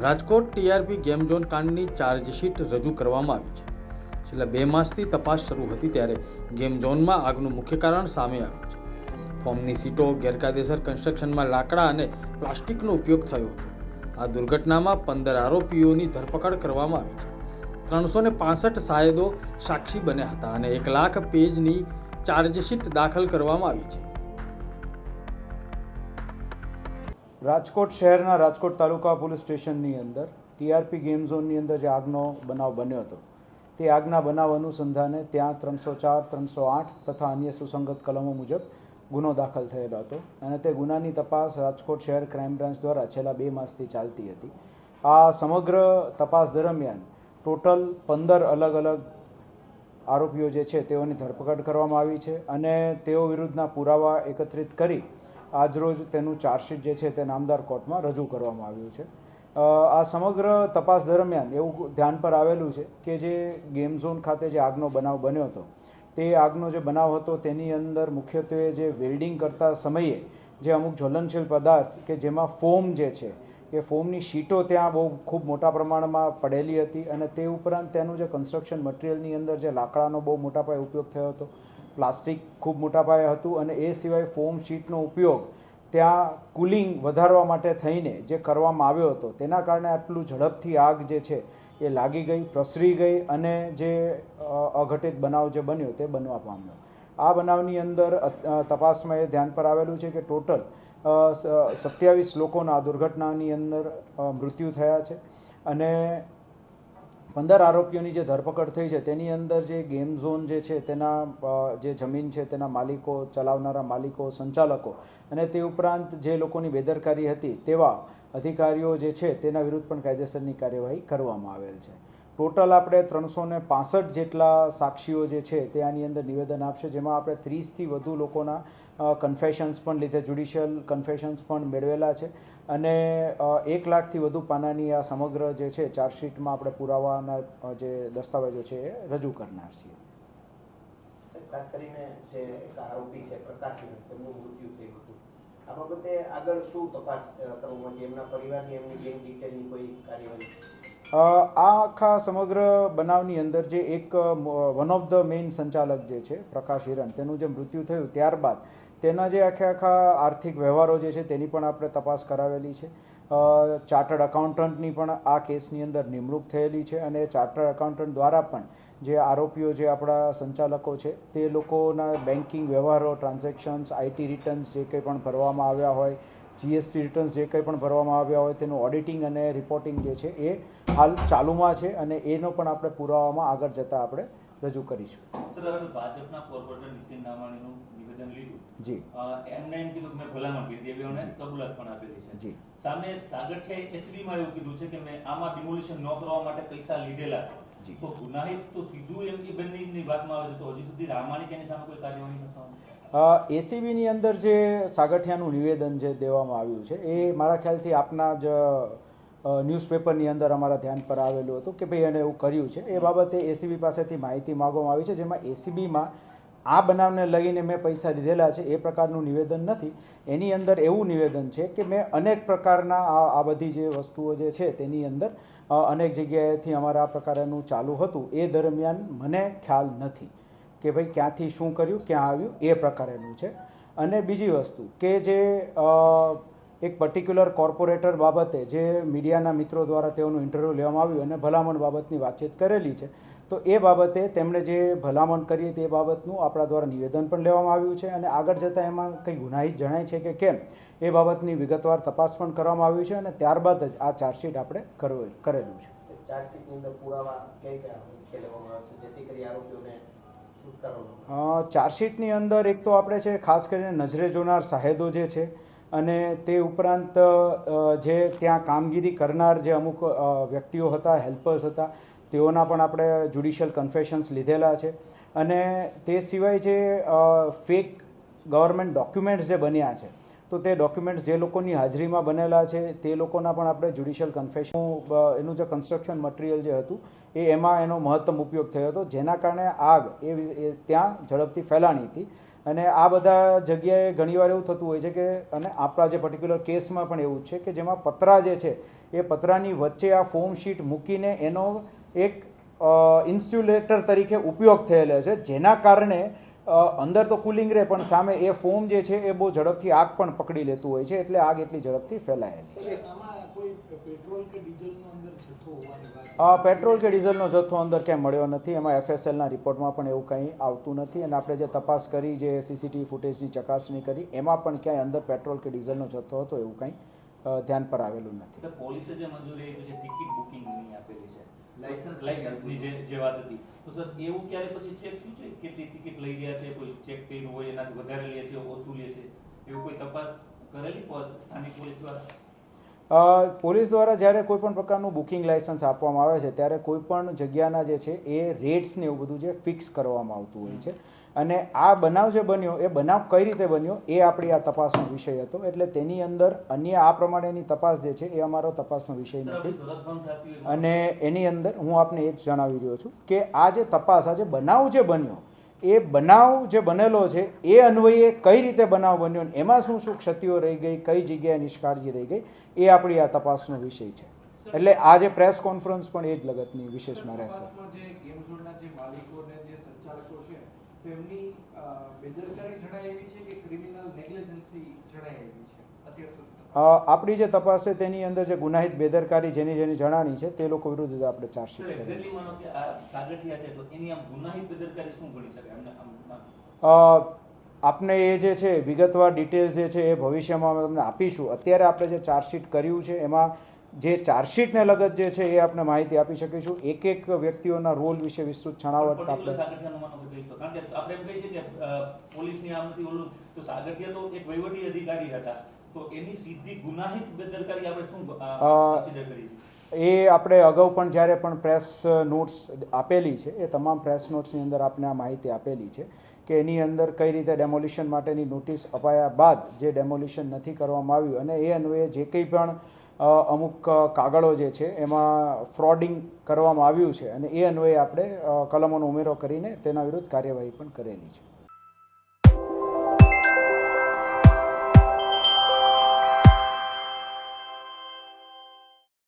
Rajkot TRP game zone કાંડની chargesheet રજૂ કરવામાં આવી છે. છેલ્લા બે માસથી તપાસ શરૂ હતી ત્યારે ગેમ ઝોનમાં આગનું મુખ્ય કારણ સામે આવ્યું છે. ફોર્મની સીટો ગેરકાયદેસર કન્સ્ટ્રક્શનમાં લાકડા અને પ્લાસ્ટિકનો ઉપયોગ થયો હતો. આ દુર્ઘટનામાં પંદર આરોપીઓની ધરપકડ કરવામાં આવી છે. ત્રણસો ને પાસઠ સાયદો સાક્ષી બન્યા હતા અને એક લાખ પેજની ચાર્જશીટ દાખલ કરવામાં આવી છે. રાજકોટ શહેરના રાજકોટ તાલુકા પોલીસ સ્ટેશનની અંદર ટીઆરપી ગેમ ઝોનની અંદર જે આગનો બનાવ બન્યો હતો, તે આગના બનાવ અનુસંધાને ત્યાં ત્રણસો ચાર, ત્રણસો આઠ તથા અન્ય સુસંગત કલમો મુજબ ગુનો દાખલ થયેલો હતો અને તે ગુનાની તપાસ રાજકોટ શહેર ક્રાઇમ બ્રાન્ચ દ્વારા છેલ્લા બે માસથી ચાલતી હતી. આ સમગ્ર તપાસ દરમિયાન ટોટલ પંદર અલગ અલગ આરોપીઓ જે છે તેઓની ધરપકડ કરવામાં આવી છે અને તેઓ વિરુદ્ધના પુરાવા એકત્રિત કરી આજરોજ તેનું ચાર્જશીટ જે છે તે નામદાર કોર્ટમાં રજૂ કરવામાં આવ્યું છે. આ સમગ્ર તપાસ દરમિયાન એવું ધ્યાન પર આવેલું છે કે જે ગેમ ઝોન ખાતે જે આગનો બનાવ બન્યો હતો, તે આગનો જે બનાવ હતો તેની અંદર મુખ્યત્વે જે વેલ્ડિંગ કરતા સમયે જે અમુક જ્વલનશીલ પદાર્થ કે જેમાં ફોમ જે છે, એ ફોમની શીટો ત્યાં બહુ ખૂબ મોટા પ્રમાણમાં પડેલી હતી અને તે ઉપરાંત તેનું જે કન્સ્ટ્રક્શન મટીરિયલની અંદર જે લાકડાનો બહુ મોટા પાયે ઉપયોગ થયો હતો પ્લાસ્ટિક ખૂબ મોટા પાયે હતું અને એ સિવાય ફોમ શીટનો ઉપયોગ ત્યાં કુલિંગ વધારવા માટે થઈને જે કરવામાં આવ્યો હતો, તેના કારણે આટલું ઝડપથી આગ જે છે એ લાગી ગઈ, પ્રસરી ગઈ અને જે અઘટિત બનાવ જે બન્યો તે બનવા પામ્યો. આ બનાવની અંદર તપાસમાં એ ધ્યાન પર આવેલું છે કે ટોટલ સત્યાવીસ લોકોના દુર્ઘટનાની અંદર મૃત્યુ થયા છે અને પંદર આરોપીઓની જે ધરપકડ થઈ છે, તેની અંદર જે ગેમ ઝોન જે છે, તેના જે જમીન છે, તેના માલિકો, ચલાવનારા માલિકો, સંચાલકો અને તે ઉપરાંત જે લોકોની બેદરકારી હતી, તેવા અધિકારીઓ જે છે, તેના વિરુદ્ધ પણ કાયદેસરની કાર્યવાહી કરવામાં આવેલ છે. ટોટલ આપણે ત્રણસો ને પાસઠ જેટલા સાક્ષીઓ જે છે તે આની અંદર નિવેદન આપશે, જેમાં આપણે ત્રીસથી વધુ લોકોના કન્ફેશન્સ પણ લીધે જ્યુડિશિયલ કન્ફેશન્સ પણ મેળવેલા છે. અને એક લાખથી વધુ પાનાની આ સમગ્ર જે છે ચાર્જશીટમાં આપણે પુરાવાના જે દસ્તાવેજો છે એ રજૂ કરનાર છીએ. ખાસ કરીને જે આરોપી મૃત્યુ થયું હતું. આ બાબતે આગળ શું તપાસ કરવું? કરવામાં એમના પરિવારની એમની બેંક કોઈ કાર્યવાહી? આ આખા સમગ્ર બનાવની અંદર જે એક વન ઓફ ધ મેઇન સંચાલક જે છે, પ્રકાશ હિરણ, તેનું જે મૃત્યુ થયું ત્યારબાદ તેના જે આખે આખા આર્થિક વ્યવહારો જે છે તેની પણ આપણે તપાસ કરાવેલી છે. ચાર્ટર્ડ અકાઉન્ટન્ટની પણ આ કેસની અંદર નિમણૂક થયેલી છે અને ચાર્ટર્ડ અકાઉન્ટન્ટ દ્વારા પણ જે આરોપીઓ જે આપણા સંચાલકો છે તે લોકોના બેન્કિંગ વ્યવહારો, ટ્રાન્ઝેક્શન્સ આઈટી રિટર્ન્સ જે કંઈ પણ ભરવામાં આવ્યા હોય જીએસટી રિટર્ન્સ જે કંઈ પણ ભરવામાં આવ્યા હોય તેનું ઓડિટિંગ અને રિપોર્ટિંગ જે છે એ હાલ ચાલુમાં છે અને એનો પણ આપણે પુરાવામાં આગળ જતાં આપણે રજૂ કરીશું. ભાજપના કોર્પોરેટર નીતિન નામાણીનું નિવેદન લીધું. જી. એમને એમ કીધું કે મેં ભલામણ કરી એમને કબૂલાત પણ આપેલી છે. જી. સામે સાગર છે એસબી માં એવું કીધું છે કે મેં આમાં ડિમોલિશન ન કરવા માટે પૈસા લીધેલા છે. જી. તો ગુનાહિત તો સીધું એમ કે બંનેની વાતમાં આવે છે તો હજી સુધી રામાણી એની સામે કોઈ કાર્યવાહી નથી થવાની? એસીબીની અંદર જે સાગઠિયાનું નિવેદન જે દેવામાં આવ્યું છે, એ મારા ખ્યાલથી આપના જ ન્યૂઝપેપરની અંદર અમારા ધ્યાન પર આવેલું હતું કે ભાઈ એણે એવું કર્યું છે. એ બાબતે એસીબી પાસેથી માહિતી માગવામાં આવી છે, જેમાં એસીબીમાં આ બનાવને લઈને મેં પૈસા લીધેલા છે, એ પ્રકારનું નિવેદન નથી. એની અંદર એવું નિવેદન છે કે મેં અનેક પ્રકારના આ બધી જે વસ્તુઓ જે છે તેની અંદર અનેક જગ્યાએથી અમારા આ પ્રકારનું ચાલુ હતું. એ દરમિયાન મને ખ્યાલ નથી. કે ભાઈ ક્યાંથી શું કર્યું, ક્યાં આવ્યું, એ પ્રકારેનું છે. અને બીજી વસ્તુ કે જે એક પર્ટિક્યુલર કોર્પોરેટર બાબતે જે મીડિયાના મિત્રો દ્વારા તેઓનું ઇન્ટરવ્યૂ લેવામાં આવ્યું અને ભલામણ બાબતની વાતચીત કરેલી છે, તો એ બાબતે તેમણે જે ભલામણ કરી તે બાબતનું આપણા દ્વારા નિવેદન પણ લેવામાં આવ્યું છે અને આગળ જતાં એમાં કંઈ ગુનાહિત જણાય છે કે કેમ, એ બાબતની વિગતવાર તપાસ પણ કરવામાં આવી છે અને ત્યારબાદ જ આ ચાર્જશીટ આપણે કરેલું છે. ચાર્જશીટની અંદર પુરાવા કઈ કયા જેથી કરી આરોપીઓને ચાર્જશીટની અંદર એક તો આપણે છે, ખાસ કરીને નજરે જોનાર સાહેદો જે છે અને તે ઉપરાંત જે ત્યાં કામગીરી કરનાર જે અમુક વ્યક્તિઓ હતા, હેલ્પર્સ હતા, તેઓના પણ આપણે જ્યુડિશિયલ કન્ફેશન્સ લીધેલા છે. અને તે સિવાય જે ફેક ગવર્મેન્ટ ડોક્યુમેન્ટ્સ જે બન્યા છે તો તે ડોક્યુમેન્ટ્સ જે લોકોની હાજરીમાં બનેલા છે, તે લોકોના પણ આપણે જ્યુડિશિયલ કન્ફેશન એનું જે કન્સ્ટ્રક્શન મટીરિયલ જે હતું, એ એમાં એનો મહત્તમ ઉપયોગ થયો હતો. જેના કારણે આગ એ ત્યાં ઝડપથી ફેલાણી હતી. અને આ બધા જગ્યાએ ઘણીવાર એવું થતું હોય છે કે, અને આપણા જે પર્ટિક્યુલર કેસમાં પણ એવું છે કે જેમાં પતરા જે છે, એ પતરાની વચ્ચે આ ફોમ શીટ મૂકીને એનો એક ઇન્સ્યુલેટર તરીકે ઉપયોગ થયેલો છે. જેના કારણે અંદર તો કુલિંગ રહે પણ સામે એ ફોમ જે છે એ બહુ ઝડપથી આગ પણ પકડી લેતું હોય છે એટલે આગ એટલી ઝડપથી ફેલાય છે સર, આમાં કોઈ પેટ્રોલ કે ડીઝલનો જથ્થો આ પેટ્રોલ કે ડીઝલનો જથ્થો અંદર ક્યાંય મળ્યો નથી એમાં એફએસએલના રિપોર્ટમાં પણ એવું કંઈ આવતું નથી અને આપણે જે તપાસ કરી જે સીસીટીવી ફૂટેજની ચકાસણી કરી એમાં પણ ક્યાંય અંદર પેટ્રોલ કે ડીઝલનો જથ્થો હતો એવું કંઈ ધ્યાન પર આવેલું નથી. પોલીસે જે મંજૂરી છે ટિકિટ બુકિંગની આપેલી છે? લાયસન્સ લાયસન્સની જે જે વાત હતી. તો સર એવું ક્યારે પછી ચેક થયું છે? કેટલી ટિકિટ લઈ રહ્યા છે? કોઈ ચેક કર્યું હોય એનાથી વધારે લે છે ઓછું લે છે? એવું કોઈ તપાસ કરેલી સ્થાનિક પોલીસ દ્વારા? પોલીસ દ્વારા જ્યારે કોઈ પણ પ્રકારનું બુકિંગ લાયસન્સ આપવામાં આવે છે ત્યારે કોઈ પણ જગ્યાના જે છે એ રેટ્સ ને એવું બધું જે ફિક્સ કરવામાં આવતું હોય છે. અને આ બનાવ જે બન્યો એ બનાવ કઈ રીતે બન્યો એ આપણી આ તપાસનો વિષય હતો. એટલે તેની અંદર અન્ય આ પ્રમાણેની તપાસ જે છે એ અમારો તપાસનો વિષય નથી. અને એની અંદર હું આપને એ જ જણાવી રહ્યો છું કે આ જે તપાસ આ જે બનાવ જે બન્યો એ બનાવ જે બનેલો છે, એ અન્વયે કઈ રીતે બનાવ બન્યો ને એમાં શું શું ક્ષતિઓ રહી ગઈ, કઈ જગ્યાએ નિષ્કાળજી રહી ગઈ, એ આપણી આ તપાસનો વિષય છે. એટલે આ જે પ્રેસ કોન્ફરન્સ પણ એ જ લગતની વિશેષમાં રહેશે. તેમની બેદરકારી જણાય એવી છે કે ક્રિમિનલ નેગ્લિજન્સી જણાય એવી છે? અત્યાર સુધી આપણી જે તપાસ છે તેની અંદર જે ગુનાહિત બેદરકારી જેની જેની જણાણી છે તે લોકો વિરુદ્ધ જ આપણે ચાર્જશીટ કરી માનો કે આ કાગળિયા છે તો એની આમ ગુનાહિત બેદરકારી શું ગણી શકાય અમને આમ આમ. અ, આપને એ જે છે વિગતવાર ડિટેલ્સ જે છે એ ભવિષ્યમાં અમે તમને આપીશું. અત્યારે આપણે જે ચાર્જશીટ કર્યું છે એમાં જે ચાર્જશીટને લગત જે છે એ આપણે માહિતી આપી શકીશું. એક એક વ્યક્તિઓના રોલ વિશે વિસ્તૃત છણાવટ આપણે કારણ કે આપણે એમ કહીએ છીએ કે પોલીસની આમ નથી ઓલું તો સાગઠિયા તો એક વહીવટી અધિકારી હતા. તો એની સીધી ગુનાહિત બેદરકારી આપણે શું કન્સિડર કરીએ એ આપણે અગાઉ પણ જ્યારે પણ પ્રેસ નોટ્સ આપેલી છે એ તમામ પ્રેસ નોટ્સની અંદર આપણે આ માહિતી આપેલી છે કે એની અંદર કઈ રીતે ડેમોલિશન માટેની નોટિસ અપાયા બાદ જે ડેમોલિશન નથી કરવામાં આવ્યું અને એ અન્વયે જે કંઈ પણ અમુક કાગળો જે છે એમાં ફ્રોડિંગ કરવામાં આવ્યું છે અને એ અન્વયે આપણે કલમોનો ઉમેરો કરીને તેના વિરુદ્ધ કાર્યવાહી પણ કરેલી છે.